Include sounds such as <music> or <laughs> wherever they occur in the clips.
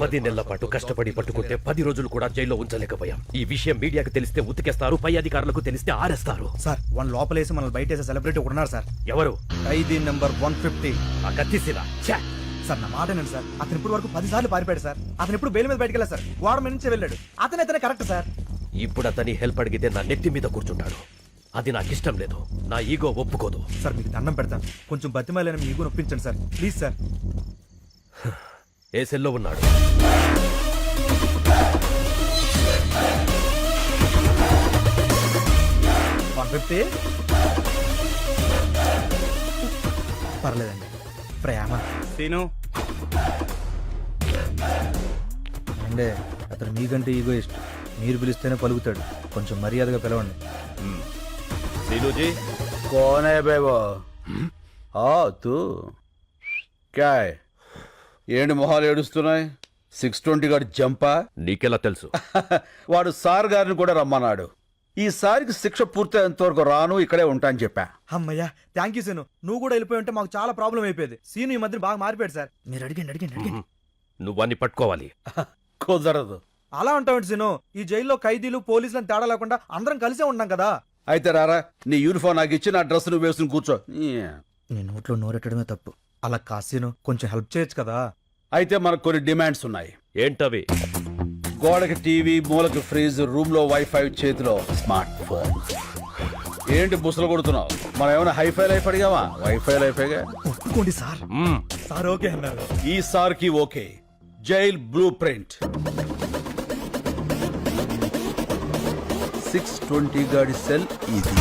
పది నెలల పాటు కష్టపడి పట్టుకుంటే పది రోజులు కూడా జైల్లో ఉంచలేకపోయాం. ఈ విషయం మీడియాకు తెలిస్తే ఉతికేస్తారు పై అధికారులకు తెలిస్తే ఆరేస్తారు. సార్ వన్ లోపలేసి మనల్ని బయట సెలబ్రిటీ ఉన్నారు సార్. ఎవరు? ఖైదీ నెంబర్ వన్ ఫిఫ్టీ. ఆ కత్తిసిరా ఛే! సార్ నా మాట సార్. అతను ఇప్పుడు వరకు పది సార్లు పారిపోయాడు సార్. అతను ఇప్పుడు బెయిల్ మీద బయటకు వెళ్ళారు సార్ వాడ నుంచి వెళ్ళాడు. అతను అతనే కరెక్ట్ సార్. ఇప్పుడు అతని హెల్ప్ అడిగితే నా నెత్తి మీద కూర్చుంటాడు. అది నాకు ఇష్టం లేదు. నా ఈగో ఒప్పుకోదు. సార్ మీకు దండం పెడతాను. కొంచెం బతిమాలని మీకు నొప్పించండి సార్. Please sir. ఏ సెల్లో ఉన్నాడు వన్ ఫిఫ్టీ పర్లేదండి ప్రేమ సీను అంటే అతను మీకంటే ఈగో ఇష్టం మీరు పిలిస్తేనే పలుకుతాడు కొంచెం మర్యాదగా పిలవండి సీనుజీ कौन है बे वो ఆ తూ క్యా హై? ఏంటి మొహాలు ఏడుస్తున్నాయి? సిక్స్ ట్వంటీ గారు జంపా? నీకెలా తెలుసు? <laughs> వాడు సార్ గారిని కూడా రమ్మన్నాడు. ఈసారికి శిక్ష పూర్తయ్యేంత వరకు రాను ఇక్కడే ఉంటా అని చెప్పా. అమ్మయ్యా థ్యాంక్ యూ సీను నువ్వు కూడా వెళ్ళిపోయి ఉంటే మాకు చాలా ప్రాబ్లం అయిపోయేది. సీను ఈ మధ్య బాగా మారిపోయాడు సార్. మీరు అడిగండి అడిగండి అడిగండి. నువ్వన్నీ పట్టుకోవాలి. <laughs> కుదరదు. అలా ఉంటావు సీను ఈ జైల్లో ఖైదీలు పోలీసులను తేడా లేకుండా అందరం కలిసే ఉన్నాం కదా. అయితే రారా నీ యూనిఫామ్ నాకు ఇచ్చి నా డ్రెస్ నువ్వు వేసుకుని కూర్చో. ఈ. నీ నోట్లో నోరెట్టడమే తప్పు. అలా కాసీను కొంచెం హెల్ప్ చేయొచ్చు కదా. అయితే మనకు కొన్ని డిమాండ్స్ ఉన్నాయి. ఏంటవి? గోడకి టీవీ మూలకి ఫ్రిజ్ రూమ్లో వైఫై చేతిలో స్మార్ట్ ఫోన్. ఏంటి బుసలు కొడుతున్నావు? మనం ఏమైనా హైఫై లైఫ్ అడిగావా వైఫై లైఫేగా ఒప్పుకోండి సార్. సార్ ఓకే అన్నారు. ఈ సార్కి okay. Jail blueprint. Six twenty గాడి సెల్ ఇది.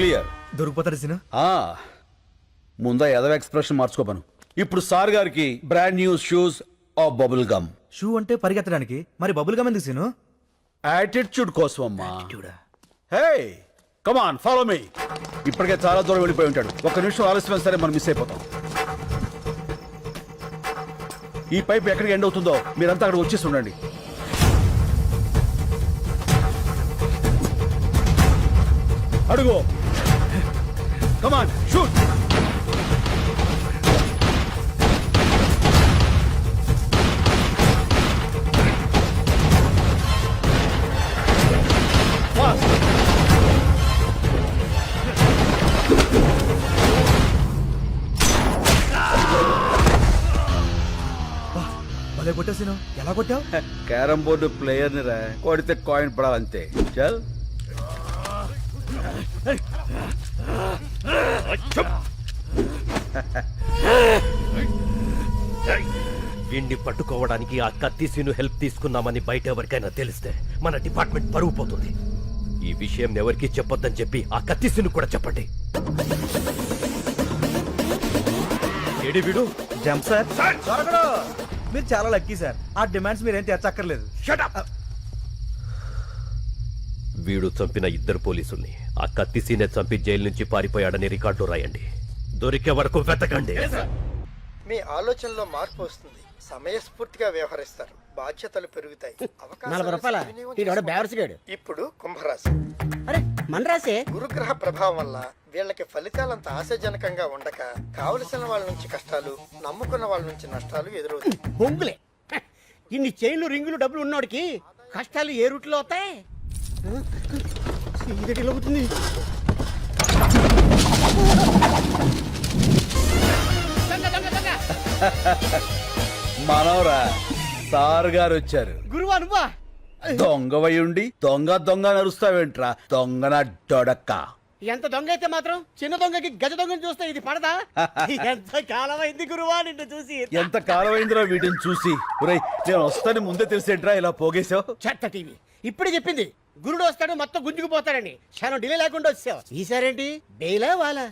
క్లియర్. దొరికిపోతాడు సీను ఆ ముందా ఎదవ ఎక్స్ప్రెషన్ మార్చుకోపను. ఇప్పుడు సార్ గారికి brand new shoes of bubble gum. Shoe అంటే పరిగెత్తడానికి? మరి బబుల్ గమ్ ఎందుకు సీను? యాటిట్యూడ్ కోసం అమ్మా హే కమాన్ ఫాలో మీ ఇప్పటికే చాలా దూరం వెళ్ళిపోయి ఉంటాడు. ఒక్క నిమిషం ఆలస్యమైన సరే మనం మిస్ అయిపోతాం. ఈ పైప్ ఎక్కడికి ఎండ్ అవుతుందో మీరంతా అక్కడ వచ్చేసి ఉండండి. అడుగు. కమాన్ షూట్ భలే కొట్టావు సీను. ఎలా కొట్టావు? క్యారం బోర్డు ప్లేయర్ని రా. కొడితే కాయిన్ పడాలంతే. చల్. వీణ్ణి పట్టుకోవడానికి ఆ కత్తిసీను హెల్ప్ తీసుకున్నామని బయట ఎవరికైనా తెలిస్తే మన డిపార్ట్మెంట్ పరువు పోతుంది. ఈ విషయం ఎవరికీ చెప్పొద్దని చెప్పి ఆ కత్తిసీను కూడా చెప్పండి. ఏడి వీడు? జంప్ సార్ దొరకడు మీరు చాలా లక్కీ సార్ ఆ డిమాండ్స్ మీరేం తెచ్చక్కర్లేదు. వీడు చంపిన ఇద్దరు పోలీసుల్ని. ఆ కత్తిసీనే చంపి జైలు నుంచి పారిపోయాడని రికార్డు రాయండి. దొరికే వరకు వెతకండి. మీ ఆలోచనలో మార్పు వస్తుంది. సమయస్ఫూర్తిగా వ్యవహరిస్తారు. బాధ్యతలు పెరుగుతాయి. అవకాశాలు నలభై రూపాయల? ఇప్పుడు కుంభరాశి. అరే మన రాసే గురుగ్రహ ప్రభావం వల్ల వీళ్ళకి ఫలితాలంత ఆశాజనకంగా ఉండక కావలసిన వాళ్ళ నుంచి కష్టాలు నమ్ముకున్న వాళ్ళ నుంచి నష్టాలు ఎదురవుతాయి. బొంగులే హ, ఇన్ని చైన్లు రింగులు డబ్బులు ఉన్నోడికి కష్టాలు ఏ రూట్లో అవుతాయి? ఇదేంటి ఇలా అవుతుంది దొంగ, దొంగ, దొంగ. మనవరా సార్ గారు వచ్చారు. గురువా నువ్వా? దొంగవై ఉండి దొంగ దొంగ నరుస్తావేంట్రా దొంగన డొడక్క. ఎంత దొంగ అయితే మాత్రం చిన్న దొంగకి గజ దొంగని చూస్తే ఇది పడదా? ఎంత కాలమైంది గురువా నిన్ను చూసి? ఎంత కాలమైందిరా వీటిని చూసి? నేను వస్తాను ముందే తెలిసేట్రా ఇలా పోగేశావు. చెత్త టీవీ. ఇప్పుడే చెప్పింది. గురుడు వస్తాడు మొత్తం గుంజుకుపోతాడని క్షణం డిలే లేకుండా వచ్చావు. ఈసారేంటి? బెయిలా వాలా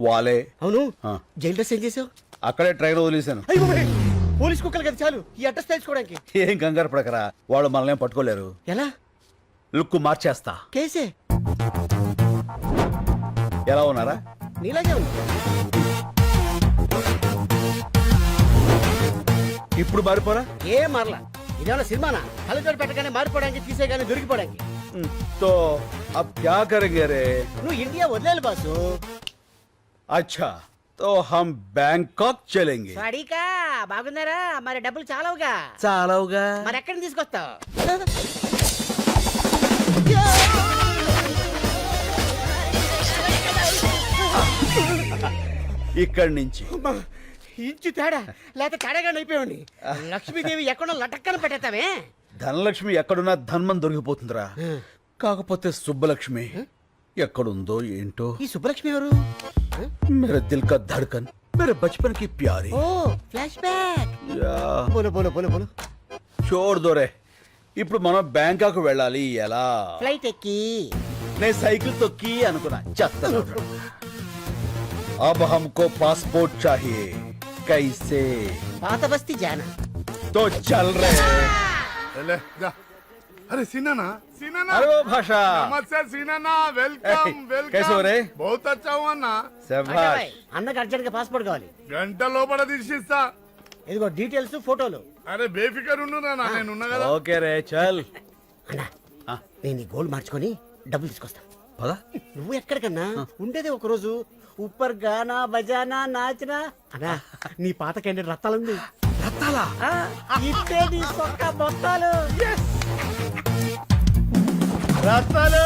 వాలే అవును. ఆ. జైలు డ్రెస్ ఏం చేసావు? అక్కడే ట్రైన్ వదిలేశాను. అయ్యో బాబోయ్! పోలీస్ కుక్కలు కదా చాలు. ఈ అడ్రస్ తెలుసుకోవడానికి. ఏం కంగారు పడకరా. వాళ్ళు మనల్ని ఏం పట్టుకోలేరు. ఎలా? లుక్ మార్చేస్తా. కేసే. ఎలా ఉన్నారా? నీలాగే ఉంది ఇప్పుడు మారిపోరా? ఏ మరలా? ఇదేమన్నా సినిమానా కళ్ళజోడు పెట్టగానే మారిపోవడానికి తీసేగానే దొరికిపోవడానికి तो अब क्या करेंगे रे నువ్వు ఇండియా వదిలేలు బాసు अच्छा तो हम बैंकॉक चलेंगे వాడికా బాగున్నారా మరి డబ్బులు చాలవుగా చాలవుగా మరి ఎక్కడ తీసుకొస్తావు ఇక్కడి నుంచి అమ్మా, ఇంచు తేడా లేకపోతే తేడాగా అయిపోయాడు లక్ష్మీదేవి ఎక్కడో లటక్కన పెట్టేస్తావే ధనలక్ష్మి ఎక్కడున్నా ధన్మం దొరికిపోతుందిరా కాకపోతే సుబ్బలక్ష్మి ఎక్కడుందో ఏంటో ఈ సుబ్బలక్ష్మి ఎవరు మేరే దిల్ కా ధడ్కన్ మేరే బచ్పన్ కి ప్యారీ ఓ ఫ్లాష్ బ్యాక్ యా, బోలో బోలో బోలో బోలో చోర్ దోరే ఇప్పుడు మనం బ్యాంకాక్ వెళ్ళాలి ఎలా ఫ్లైట్ ఎక్కి నేను సైకిల్ తొక్కి అనుకున్నా చెత్త अब हमको पासपोर्ट चाहिए कैसे పాత బస్తీ జానా तो चल रहे ले, जा. अरे सीनाना सीनाना अरे वो भाषा नमस्ते सीनाना वेलकम ए, वेलकम कैसे हो रे? बहुत अच्छा हुआ ना శభాష్ అన్నకు అర్జెంట్ గా పాస్పోర్ట్ కావాలి గంట లోపల తీసిస్తా ఇదిగో డీటెయిల్స్ ఫోటోలు అరే బేఫికర్ ఉండురా నా నేను ఉన్నా కదా ఓకే రే చల్ అన్నా ఆ. నేను ఈ గోల్డ్ మార్చుకొని డబ్బులు తీసుకొస్తా పద. నువ్వు ఎక్కడికన్నా? ఉండేది ఒక రోజు ఉప్పర్ గానా బజానా నాచనా? అన్నా నీ పాత క్యాండిడేట్ రత్తాలుంది రత్తాలా? ఇట్టే నీ సొక్క బొత్తాలు. రత్తాలు!